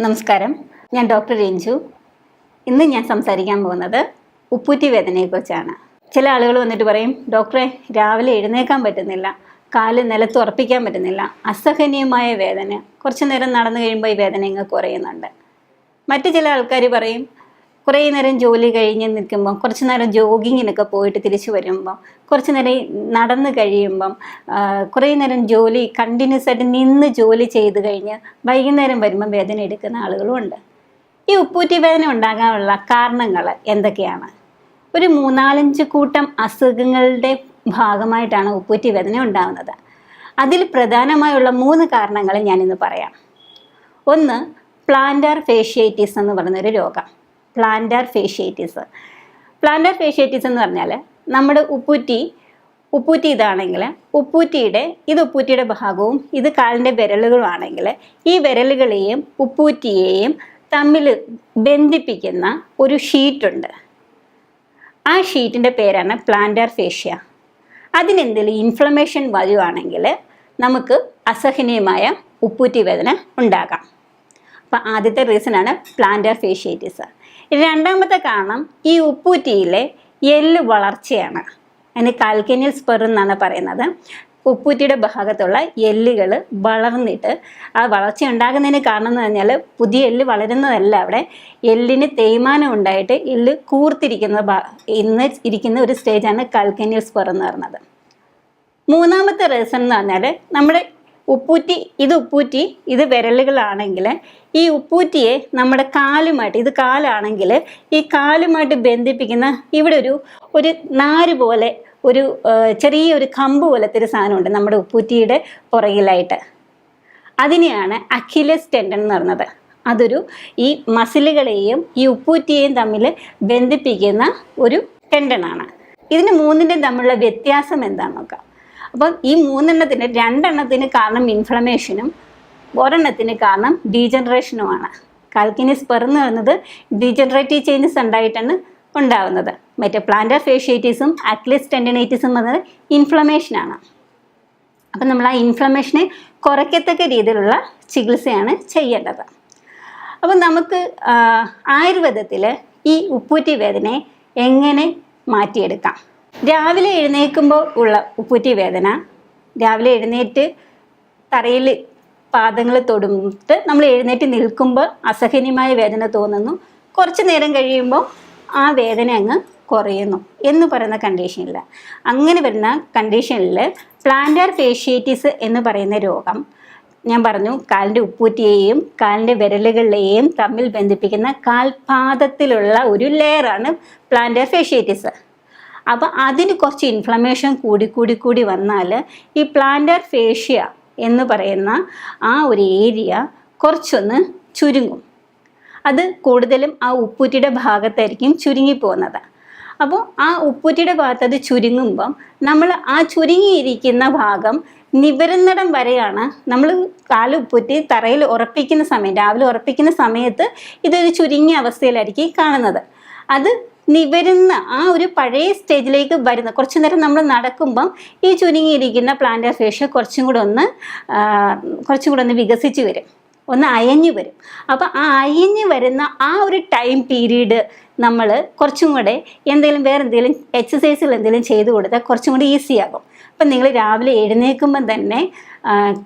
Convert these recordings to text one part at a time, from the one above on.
നമസ്കാരം. ഞാൻ ഡോക്ടർ രഞ്ജു. ഇന്ന് ഞാൻ സംസാരിക്കാൻ പോകുന്നത് ഉപ്പൂറ്റി വേദനയെക്കുറിച്ചാണ്. ചില ആളുകൾ വന്നിട്ട് പറയും ഡോക്ടറെ രാവിലെ എഴുന്നേക്കാൻ പറ്റുന്നില്ല. കാൽ നിലത്ത് ഉറപ്പിക്കാൻ പറ്റുന്നില്ല. അസഹനീയമായ വേദന. കുറച്ച് നേരം നടന്നു കഴിയുമ്പോൾ ഈ വേദന ഇങ്ങ് കുറയുന്നുണ്ട്. മറ്റു ചില ആൾക്കാർ പറയും കുറേ നേരം ജോലി കഴിഞ്ഞ് നിൽക്കുമ്പം കുറച്ച് നേരം ജോഗിങ്ങിനൊക്കെ പോയിട്ട് തിരിച്ചു വരുമ്പം കുറച്ച് നേരം നടന്ന് കഴിയുമ്പം കുറേ നേരം ജോലി കണ്ടിന്യൂസ് ആയിട്ട് നിന്ന് ജോലി ചെയ്ത് കഴിഞ്ഞ് വൈകുന്നേരം വരുമ്പം വേദന എടുക്കുന്ന ആളുകളും ഉണ്ട്. ഈ ഉപ്പൂറ്റി വേദന ഉണ്ടാകാനുള്ള കാരണങ്ങൾ എന്തൊക്കെയാണ്? ഒരു മൂന്നാലഞ്ച് കൂട്ടം അസുഖങ്ങളുടെ ഭാഗമായിട്ടാണ് ഉപ്പൂറ്റി വേദന ഉണ്ടാകുന്നത് അതിൽ പ്രധാനമായുള്ള മൂന്ന് കാരണങ്ങൾ ഞാനിന്ന് പറയാം. ഒന്ന് പ്ലാന്റാർ ഫേഷ്യേറ്റീസ് എന്ന് പറയുന്നൊരു രോഗം. പ്ലാന്റാർ ഫേഷ്യേറ്റീസ് പ്ലാന്റാർ ഫേഷ്യേറ്റീസ് എന്ന് പറഞ്ഞാൽ നമ്മുടെ ഉപ്പൂറ്റി ഉപ്പൂറ്റി ഇതാണെങ്കിൽ ഉപ്പൂറ്റിയുടെ ഇത് ഉപ്പൂറ്റിയുടെ ഭാഗവും ഇത് കാലിന്റെ വിരലുകളുമാണെങ്കിൽ ഈ വിരലുകളെയും ഉപ്പൂറ്റിയെയും തമ്മിൽ ബന്ധിപ്പിക്കുന്ന ഒരു ഷീറ്റുണ്ട് ആ ഷീറ്റിന്റെ പേരാണ് പ്ലാന്റാർ ഫേഷ്യ അതിനെന്തെങ്കിലും ഇൻഫ്ലമേഷൻ വരുവാണെങ്കിൽ നമുക്ക് അസഹനീയമായ ഉപ്പൂറ്റി വേദന ഉണ്ടാകാം. അപ്പം ആദ്യത്തെ റീസണാണ് പ്ലാന്റാർ ഫേഷ്യേറ്റീസ് രണ്ടാമത്തെ കാരണം ഈ ഉപ്പൂറ്റിയിലെ എല്ല് വളർച്ചയാണ്. അതിന് കാൽക്കനിയൽ സ്പെർ എന്നാണ് പറയുന്നത്. ഉപ്പൂറ്റിയുടെ ഭാഗത്തുള്ള എല്ലുകൾ വളർന്നിട്ട് ആ വളർച്ച ഉണ്ടാകുന്നതിന് കാരണം എന്ന് പറഞ്ഞാൽ പുതിയ എല്ല് വളരുന്നതല്ല അവിടെ. എല്ലിന് തേയ്മാനം ഉണ്ടായിട്ട് എല്ല് കൂർത്തിരിക്കുന്ന ഇന്ന് ഇരിക്കുന്ന ഒരു സ്റ്റേജാണ് കാൽക്കനിയൽ സ്പെർ എന്ന് പറയുന്നത് മൂന്നാമത്തെ റീസൺ എന്ന് പറഞ്ഞാൽ നമ്മുടെ ഉപ്പൂറ്റി ഇത് ഉപ്പൂറ്റി ഇത് വിരലുകളാണെങ്കിൽ ഈ ഉപ്പൂറ്റിയെ നമ്മുടെ കാലുമായിട്ട് ഇത് കാലാണെങ്കിൽ ഈ കാലുമായിട്ട് ബന്ധിപ്പിക്കുന്ന ഇവിടെ ഒരു ഒരു നാര് പോലെ ഒരു ചെറിയ ഒരു കമ്പ് പോലത്തെ ഒരു സാധനമുണ്ട് നമ്മുടെ ഉപ്പൂറ്റിയുടെ പുറകിലായിട്ട്. അതിനെയാണ് അഖിലസ് ടെൻഡൻ എന്ന് പറഞ്ഞത് അതൊരു ഈ മസിലുകളെയും ഈ ഉപ്പൂറ്റിയെയും തമ്മിൽ ബന്ധിപ്പിക്കുന്ന ഒരു ടെൻഡനാണ്. ഇതിന് മൂന്നിന്റെയും തമ്മിലുള്ള വ്യത്യാസം എന്താണെന്ന് നോക്കാം. അപ്പം ഈ മൂന്നെണ്ണത്തിന് രണ്ടെണ്ണത്തിന് കാരണം ഇൻഫ്ലമേഷനും ഒരെണ്ണത്തിന് കാരണം ഡീജനറേഷനുമാണ് കാൽക്കിനിസ് പെറന്ന് പറയുന്നത് ഡീജനറേറ്റീവ് ചേഞ്ചസ് ഉണ്ടായിട്ടാണ് ഉണ്ടാവുന്നത്. മറ്റേ പ്ലാന്റർ ഫേഷ്യേറ്റീസും അക്ലിസ് ടെൻഡനൈറ്റീസും പറയുന്നത് ഇൻഫ്ലമേഷനാണ് അപ്പം നമ്മൾ ആ ഇൻഫ്ലമേഷനെ കുറയ്ക്കത്തക്ക രീതിയിലുള്ള ചികിത്സയാണ് ചെയ്യേണ്ടത്. അപ്പം നമുക്ക് ആയുർവേദത്തിൽ ഈ ഉപ്പൂറ്റി വേദനയെ എങ്ങനെ മാറ്റിയെടുക്കാം? രാവിലെ എഴുന്നേൽക്കുമ്പോൾ ഉള്ള ഉപ്പൂറ്റി വേദന. രാവിലെ എഴുന്നേറ്റ് തറയിൽ പാദങ്ങൾ തൊടുത്ത് നമ്മൾ എഴുന്നേറ്റ് നിൽക്കുമ്പോൾ അസഹനീയമായ വേദന തോന്നുന്നു. കുറച്ച് നേരം കഴിയുമ്പോൾ ആ വേദന അങ്ങ് കുറയുന്നു എന്ന് പറയുന്ന കണ്ടീഷനില്ല അങ്ങനെ വരുന്ന കണ്ടീഷനിൽ പ്ലാന്റാർ ഫേഷ്യേറ്റീസ് എന്ന് പറയുന്ന രോഗം ഞാൻ പറഞ്ഞു കാലിന്റെ ഉപ്പൂറ്റിയെയും കാലിന്റെ വിരലുകളിലെയും തമ്മിൽ ബന്ധിപ്പിക്കുന്ന കാൽപാദത്തിലുള്ള ഒരു ലെയറാണ് പ്ലാന്റാർ ഫേഷ്യേറ്റീസ് അപ്പോൾ അതിന് കുറച്ച് ഇൻഫ്ലമേഷൻ കൂടി കൂടി കൂടി വന്നാൽ ഈ പ്ലാന്റർ ഫേഷ്യ എന്ന് പറയുന്ന ആ ഒരു ഏരിയ കുറച്ചൊന്ന് ചുരുങ്ങും. അത് കൂടുതലും ആ ഉപ്പൂറ്റിയുടെ ഭാഗത്തായിരിക്കും ചുരുങ്ങിപ്പോകുന്നത്. അപ്പോൾ ആ ഉപ്പൂറ്റിയുടെ ഭാഗത്ത് അത് ചുരുങ്ങുമ്പം നമ്മൾ ആ ചുരുങ്ങിയിരിക്കുന്ന ഭാഗം നിവരുന്നിടം വരെയാണ് നമ്മൾ കാലുപ്പൂറ്റി തറയിൽ ഉറപ്പിക്കുന്ന സമയം രാവിലെ ഉറപ്പിക്കുന്ന സമയത്ത് ഇതൊരു ചുരുങ്ങിയ അവസ്ഥയിലായിരിക്കും കാണുന്നത്. അത് നിവരുന്ന ആ ഒരു പഴയ സ്റ്റേജിലേക്ക് വരുന്ന കുറച്ചു നേരം നമ്മൾ നടക്കുമ്പം ഈ ചുരുങ്ങിയിരിക്കുന്ന പ്ലാന്റ് ഫേഷ്യ കുറച്ചും കൂടെ ഒന്ന് കുറച്ചും കൂടെ ഒന്ന് വികസിച്ച് വരും. ഒന്ന് അയഞ്ഞു വരും. അപ്പോൾ ആ അയഞ്ഞു വരുന്ന ആ ഒരു ടൈം പീരീഡ് നമ്മൾ കുറച്ചും കൂടെ എന്തെങ്കിലും വേറെ എന്തെങ്കിലും എക്സസൈസുകൾ എന്തെങ്കിലും ചെയ്തു കൊടുത്താൽ കുറച്ചും കൂടി ഈസി ആകും. അപ്പം നിങ്ങൾ രാവിലെ എഴുന്നേൽക്കുമ്പം തന്നെ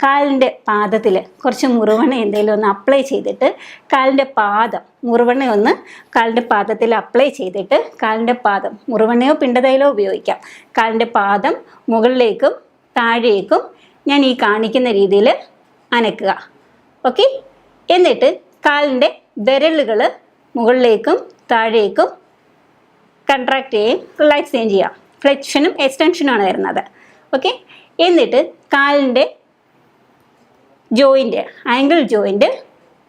കാലിന്റെ പാദത്തിൽ കുറച്ച് മുറുവണ എന്തെങ്കിലും ഒന്ന് അപ്ലൈ ചെയ്തിട്ട് കാലിന്റെ പാദം മുറുവണ ഒന്ന് കാലിന്റെ പാദത്തിൽ അപ്ലൈ ചെയ്തിട്ട് കാലിന്റെ പാദം മുറുവണയോ പിണ്ടതയിലോ ഉപയോഗിക്കാം. കാലിന്റെ പാദം മുകളിലേക്കും താഴേക്കും ഞാൻ ഈ കാണിക്കുന്ന രീതിയിൽ അനക്കുക. ഓക്കെ എന്നിട്ട് കാലിന്റെ വിരലുകൾ മുകളിലേക്കും താഴേക്കും കൺട്രാക്ട് ചെയ്യുകയും റിലാക്സ് ചെയ്യുകയും ചെയ്യാം ഫ്ലെക്ഷനും എക്സ്റ്റൻഷനുമാണ് വരുന്നത്. ഓക്കെ എന്നിട്ട് കാലിന്റെ ജോയിന്റ് ആംഗിൾ ജോയിന്റ്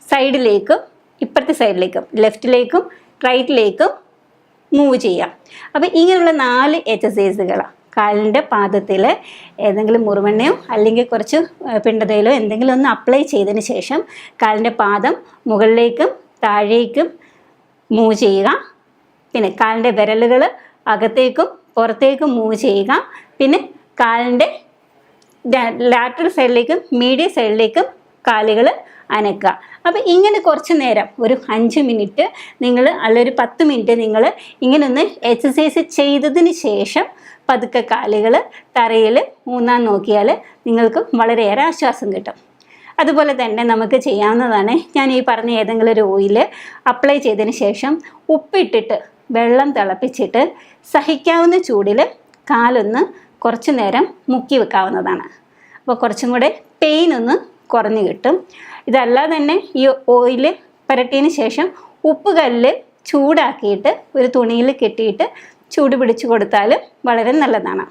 സൈഡിലേക്കും ഇപ്പുറത്തെ സൈഡിലേക്കും ലെഫ്റ്റിലേക്കും റൈറ്റിലേക്കും മൂവ് ചെയ്യാം അപ്പോൾ ഇങ്ങനെയുള്ള നാല് എക്സസൈസുകളാണ് കാലിന്റെ പാദത്തിൽ ഏതെങ്കിലും മുറിവെണ്ണയോ അല്ലെങ്കിൽ കുറച്ച് പിണ്ടതയിലോ എന്തെങ്കിലും ഒന്ന് അപ്ലൈ ചെയ്തതിന് ശേഷം കാലിന്റെ പാദം മുകളിലേക്കും താഴേക്കും മൂവ് ചെയ്യുക. പിന്നെ കാലിന്റെ വിരലുകൾ അകത്തേക്കും പുറത്തേക്കും മൂവ് ചെയ്യുക. പിന്നെ കാലിന്റെ ലാറ്ററൽ സൈഡിലേക്കും മീഡിയ സൈഡിലേക്കും കാലുകൾ അനക്കുക. അപ്പോൾ ഇങ്ങനെ കുറച്ച് നേരം ഒരു അഞ്ച് മിനിറ്റ് നിങ്ങൾ അല്ലൊരു പത്ത് മിനിറ്റ് നിങ്ങൾ ഇങ്ങനെ ഒന്ന് എക്സസൈസ് ചെയ്തതിന് ശേഷം പതുക്കെ കാലുകൾ തറയിൽ ഊന്നാൻ നോക്കിയാൽ നിങ്ങൾക്ക് വളരെയേറെ ആശ്വാസം കിട്ടും. അതുപോലെ തന്നെ നമുക്ക് ചെയ്യാവുന്നതാണ് ഞാൻ ഈ പറഞ്ഞ ഏതെങ്കിലും ഒരു ഓയിൽ അപ്ലൈ ചെയ്തതിന് ശേഷം ഉപ്പിട്ടിട്ട് വെള്ളം തിളപ്പിച്ചിട്ട് സഹിക്കാവുന്ന ചൂടിൽ കാലൊന്ന് കുറച്ച് നേരം മുക്കി വെക്കാവുന്നതാണ്. അപ്പോൾ കുറച്ചും കൂടെ പെയിൻ ഒന്ന് കുറഞ്ഞു കിട്ടും. ഇതല്ലാതെ തന്നെ ഈ ഓയിൽ പുരട്ടിയതിന് ശേഷം ഉപ്പ് കല്ല് ചൂടാക്കിയിട്ട് ഒരു തുണിയിൽ കെട്ടിയിട്ട് ചൂട് പിടിച്ചു കൊടുത്താൽ വളരെ നല്ലതാണ്.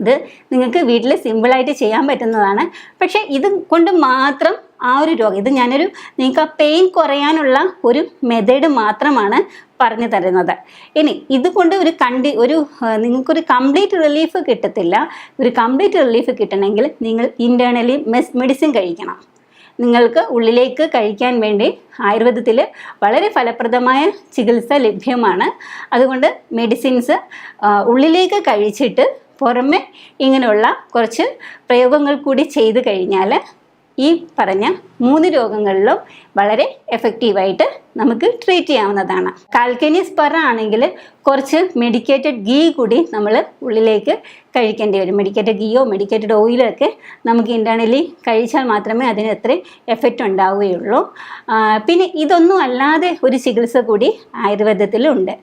ഇത് നിങ്ങൾക്ക് വീട്ടിൽ സിമ്പിളായിട്ട് ചെയ്യാൻ പറ്റുന്നതാണ്. പക്ഷേ ഇത് കൊണ്ട് മാത്രം ആ ഒരു രോഗം ഇത് ഞാനൊരു നിങ്ങൾക്ക് ആ പെയിൻ കുറയാനുള്ള ഒരു മെത്തേഡ് മാത്രമാണ് പറഞ്ഞു തരുന്നത്. ഇനി ഇതുകൊണ്ട് ഒരു കണ്ടി ഒരു നിങ്ങൾക്കൊരു കംപ്ലീറ്റ് റിലീഫ് കിട്ടത്തില്ല. ഒരു കംപ്ലീറ്റ് റിലീഫ് കിട്ടണമെങ്കിൽ നിങ്ങൾ ഇന്റേർണലി മെസ് മെഡിസിൻ കഴിക്കണം. നിങ്ങൾക്ക് ഉള്ളിലേക്ക് കഴിക്കാൻ വേണ്ടി ആയുർവേദത്തിൽ വളരെ ഫലപ്രദമായ ചികിത്സ ലഭ്യമാണ്. അതുകൊണ്ട് മെഡിസിൻസ് ഉള്ളിലേക്ക് കഴിച്ചിട്ട് പുറമെ ഇങ്ങനെയുള്ള കുറച്ച് പ്രയോഗങ്ങൾ കൂടി ചെയ്തു കഴിഞ്ഞാൽ ഈ പറഞ്ഞ മൂന്ന് രോഗങ്ങളിലും വളരെ എഫക്റ്റീവായിട്ട് നമുക്ക് ട്രീറ്റ് ചെയ്യാവുന്നതാണ്. കാൽക്കനീസ് പെറ ആണെങ്കിൽ കുറച്ച് മെഡിക്കേറ്റഡ് ഗീ കൂടി നമ്മൾ ഉള്ളിലേക്ക് കഴിക്കേണ്ടി വരും. മെഡിക്കേറ്റഡ് ഗീയോ മെഡിക്കേറ്റഡ് ഓയിലോ ഒക്കെ നമുക്ക് ഇന്റേർണലി കഴിച്ചാൽ മാത്രമേ അതിന് അത്രയും എഫക്റ്റ് ഉണ്ടാവുകയുള്ളൂ. പിന്നെ ഇതൊന്നും അല്ലാതെ ഒരു ചികിത്സ കൂടി ആയുർവേദത്തിലുണ്ട്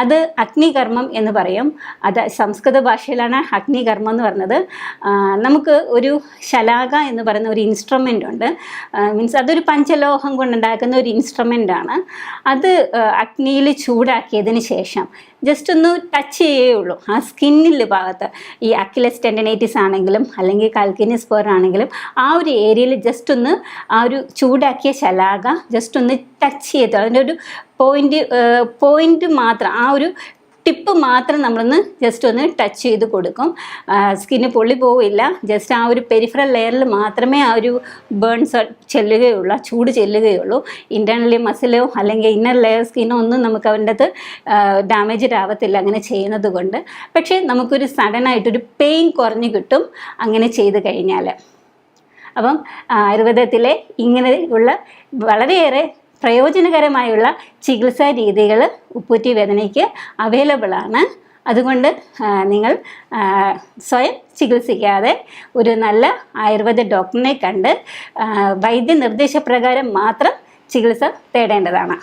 അത് അഗ്നികർമ്മം എന്ന് പറയും. അത് സംസ്കൃത ഭാഷയിലാണ് അഗ്നികർമ്മം എന്ന് പറഞ്ഞത്. നമുക്ക് ഒരു ശലാക എന്ന് പറയുന്ന ഒരു ഇൻസ്ട്രുമെന്റ് ഉണ്ട്. മീൻസ് അതൊരു പഞ്ചലോഹം കൊണ്ടുണ്ടാക്കുന്ന ഒരു ഇൻസ്ട്രുമെന്റ് ആണ്. അത് അഗ്നിയിൽ ചൂടാക്കിയതിന് ശേഷം ജസ്റ്റ് ഒന്ന് ടച്ച് ചെയ്യുകയുള്ളൂ ആ സ്കിന്നിൽ ഭാഗത്ത് ഈ അക്കിലസ് ടെൻഡനൈറ്റിസ് ആണെങ്കിലും അല്ലെങ്കിൽ കൽക്കിനിസ് പോർ ആണെങ്കിലും ആ ഒരു ഏരിയയിൽ ജസ്റ്റ് ഒന്ന് ആ ഒരു ചൂടാക്കിയ ശലാക ജസ്റ്റ് ഒന്ന് ടച്ച് ചെയ്ത്. അതിന്റെ ഒരു പോയിന്റ് പോയിന്റ് മാത്രം ആ ഒരു ടിപ്പ് മാത്രം നമ്മളൊന്ന് ജസ്റ്റ് ഒന്ന് ടച്ച് ചെയ്ത് കൊടുക്കും. സ്കിന്ന് പൊള്ളി പോവില്ല. ജസ്റ്റ് ആ ഒരു പെരിഫറൽ ലെയറിൽ മാത്രമേ ആ ഒരു ബേൺസ് ചെല്ലുകയുള്ളൂ ചൂട് ചെല്ലുകയുള്ളൂ. ഇന്റേർണലി മസിലോ അല്ലെങ്കിൽ ഇന്നർ ലെയർ സ്കിന്നോ ഒന്നും നമുക്ക് അവന്റെ അത് ഡാമേജ് ആവത്തില്ല അങ്ങനെ ചെയ്യുന്നത് കൊണ്ട്. പക്ഷേ നമുക്കൊരു സഡനായിട്ടൊരു പെയിൻ കുറഞ്ഞു കിട്ടും അങ്ങനെ ചെയ്ത് കഴിഞ്ഞാൽ അപ്പം ആയുർവേദത്തിലെ ഇങ്ങനെയുള്ള വളരെയേറെ പ്രയോജനകരമായുള്ള ചികിത്സാ രീതികൾ ഉപ്പൂറ്റി വേദനയ്ക്ക് അവൈലബിൾ ആണ്. അതുകൊണ്ട് നിങ്ങൾ സ്വയം ചികിത്സിക്കാതെ ഒരു നല്ല ആയുർവേദ ഡോക്ടറിനെ കണ്ട് വൈദ്യ വൈദ്യനിർദ്ദേശപ്രകാരം മാത്രം ചികിത്സ തേടേണ്ടതാണ്.